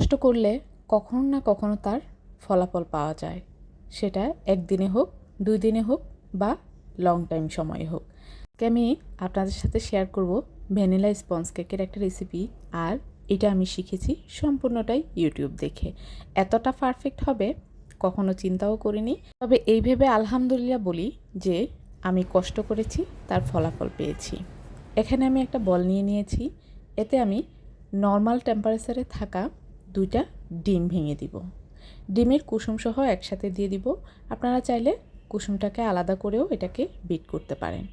কষ্ট করলে কখনো না কখনো তার ফলাফল পাওয়া যায়। সেটা একদিনে হোক, দুই দিনে হোক বা লং টাইম সময়ে হোক। আমি আপনাদের সাথে শেয়ার করব ভ্যানিলা স্পঞ্জ কেকের একটা রেসিপি আর এটা আমি শিখেছি সম্পূর্ণটাই ইউটিউব দেখে। এতটা পারফেক্ট হবে, কখনো চিন্তাও করিনি। তবে এই ভেবে আলহামদুলিল্লাহ বলি যে আমি কষ্ট করেছি, তার ফলাফল পেয়েছি। এখানে আমি একটা বল নিয়ে নিয়েছি। এতে আমি নর্মাল টেম্পারেচারে থাকা দুইটা ডিম ভেঙে দিব। ডিমের কুসুম সহ একসাথে দিয়ে দিব। আপনারা চাইলে কুসুমটাকে আলাদা করেও এটাকে বিট করতে পারেন।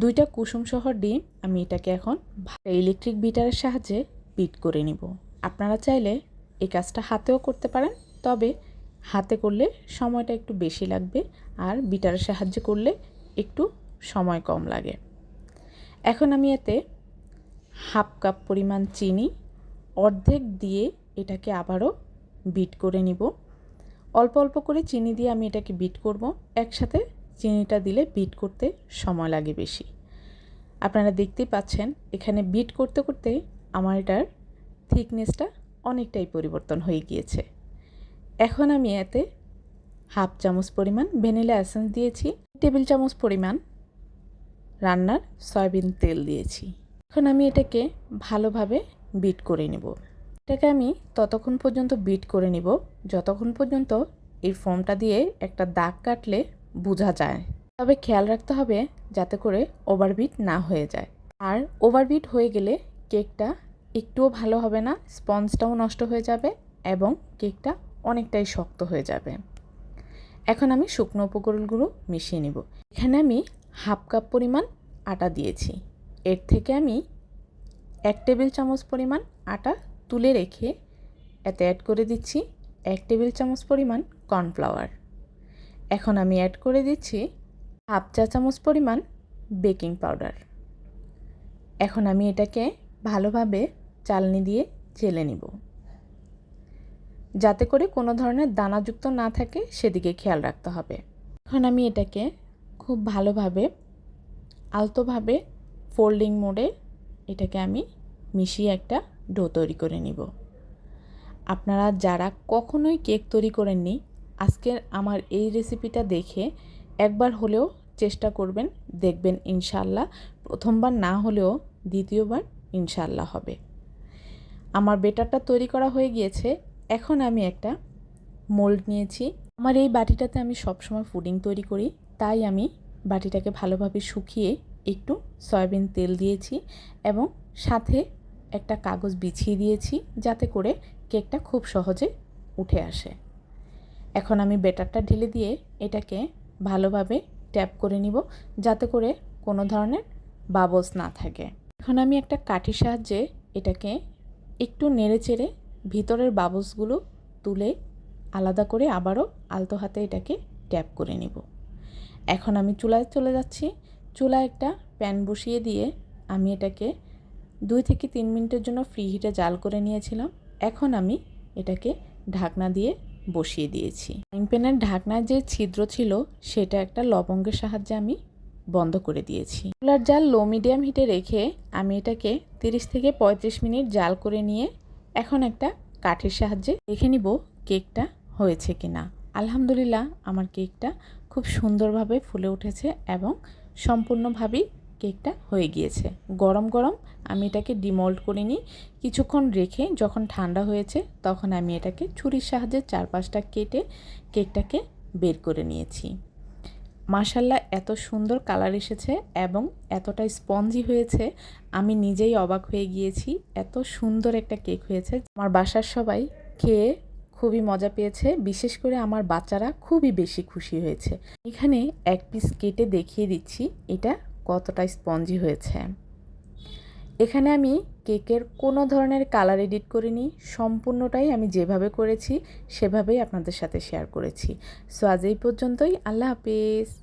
দুইটা কুসুম সহ ডিম আমি এটাকে এখন ইলেকট্রিক বিটারের সাহায্যে বিট করে নিব। আপনারা চাইলে এই কাজটা হাতেও করতে পারেন, তবে হাতে করলে সময়টা একটু বেশি লাগবে আর বিটারের সাহায্যে করলে একটু সময় কম লাগে। এখন আমি এতে হাফ কাপ পরিমাণ চিনি অর্ধেক দিয়ে এটাকে আবারও বিট করে নিব। অল্প অল্প করে চিনি দিয়ে আমি এটাকে বিট করব। একসাথে চিনিটা দিলে বিট করতে সময় লাগে বেশি। আপনারা দেখতেই পাচ্ছেন, এখানে বিট করতে করতে আমার এটার থিকনেসটা অনেকটাই পরিবর্তন হয়ে গিয়েছে। এখন আমি এতে হাফ চামচ পরিমাণ ভ্যানিলা এসেন্স দিয়েছি টেবিল চামচ পরিমাণ রান্নার সয়াবিন তেল দিয়েছি। এখন আমি এটাকে ভালোভাবে বিট করে নেব। এটাকে আমি ততক্ষণ পর্যন্ত বিট করে নিব। যতক্ষণ পর্যন্ত এই ফোমটা দিয়ে একটা দাগ কাটলে বোঝা যায়। তবে খেয়াল রাখতে হবে যাতে করে ওভারবিট না হয়ে যায়। আর ওভারবিট হয়ে গেলে কেকটা একটুও ভালো হবে না স্পঞ্জটাও নষ্ট হয়ে যাবে এবং কেকটা অনেকটাই শক্ত হয়ে যাবে। এখন আমি শুকনো উপকরণগুলো মিশিয়ে নিব। এখানে আমি হাফ কাপ পরিমাণ আটা দিয়েছি। এর থেকে আমি এক টেবিল চামচ পরিমাণ আটা তুলে রেখে এতে অ্যাড করে দিচ্ছি এক টেবিল চামচ পরিমাণ কর্নফ্লাওয়ার। এখন আমি অ্যাড করে দিচ্ছি হাফ চা চামচ পরিমাণ বেকিং পাউডার। এখন আমি এটাকে ভালোভাবে চালনি দিয়ে চেলে নিব। যাতে করে কোনো ধরনের দানাযুক্ত না থাকে, সেদিকে খেয়াল রাখতে হবে। এখন আমি এটাকে খুব ভালোভাবে আলতোভাবে ফোল্ডিং মোডে এটাকে আমি মিশিয়ে একটা ডো তৈরি করে নিব। আপনারা যারা কখনোই কেক তৈরি করেননি আজকের আমার এই রেসিপিটা দেখে একবার হলেও চেষ্টা করবেন, দেখবেন ইনশাল্লাহ প্রথমবার না হলেও দ্বিতীয়বার ইনশাল্লাহ হবে। আমার বেটারটা তৈরি করা হয়ে গিয়েছে। এখন আমি একটা মোল্ড নিয়েছি। আমার এই বাটিটাতে আমি সবসময় ফুডিং তৈরি করি। তাই আমি বাটিটাকে ভালোভাবে শুকিয়ে একটু সয়াবিন তেল দিয়েছি এবং সাথে একটা কাগজ বিছিয়ে দিয়েছি যাতে করে কেকটা খুব সহজে উঠে আসে। এখন আমি বেটারটা ঢেলে দিয়ে এটাকে ভালোভাবে ট্যাপ করে নিব যাতে করে কোনো ধরনের বাবলস না থাকে। এখন আমি একটা কাঠির সাহায্যে এটাকে একটু নেড়ে চেড়ে ভিতরের বাবলসগুলো তুলে আলাদা করে আবারও আলতো হাতে এটাকে ট্যাপ করে নিব। এখন আমি চুলায় চলে যাচ্ছি। চুলায় একটা প্যান বসিয়ে দিয়ে আমি এটাকে দুই থেকে তিন মিনিটের জন্য ফ্রি হিটে জাল করে নিয়েছিলাম। এখন আমি এটাকে ঢাকনা দিয়ে বসিয়ে দিয়েছি। ফ্রাইং প্যানের ঢাকনার যে ছিদ্র ছিল, সেটা একটা লবঙ্গের সাহায্যে আমি বন্ধ করে দিয়েছি। চুলার জাল লো মিডিয়াম হিটে রেখে আমি এটাকে তিরিশ থেকে পঁয়ত্রিশ মিনিট জাল করে নিয়ে এখন একটা কাঠের সাহায্যে দেখে নিব কেকটা হয়েছে কি না আলহামদুলিল্লাহ, আমার কেকটা খুব সুন্দরভাবে ফুলে উঠেছে এবং সম্পূর্ণভাবেই কেকটা হয়ে গিয়েছে। গরম গরম আমি এটাকে ডিমোল্ড করে নিই। কিছুক্ষণ রেখে যখন ঠান্ডা হয়েছে তখন আমি এটাকে ছুরির সাহায্যে চারপাশটা কেটে কেকটাকে বের করে নিয়েছি। মাসাল্লাহ এত সুন্দর কালার এসেছে এবং এতটা স্পঞ্জি হয়েছে। আমি নিজেই অবাক হয়ে গিয়েছি, এত সুন্দর একটা কেক হয়েছে। আমার বাসার সবাই খেয়ে খুবই মজা পেয়েছে, বিশেষ করে আমার বাচ্চারা খুবই বেশি খুশি হয়েছে। এখানে এক পিস কেটে দেখিয়ে দিচ্ছি, এটা কতটা স্পঞ্জি হয়েছে। এখানে আমি কেকের কোনো ধরনের কালার এডিট করিনি, সম্পূর্ণটাই আমি যেভাবে করেছি, সেভাবেই আপনাদের সাথে শেয়ার করেছি। সো আজ এই পর্যন্তই, আল্লাহ হাফিজ।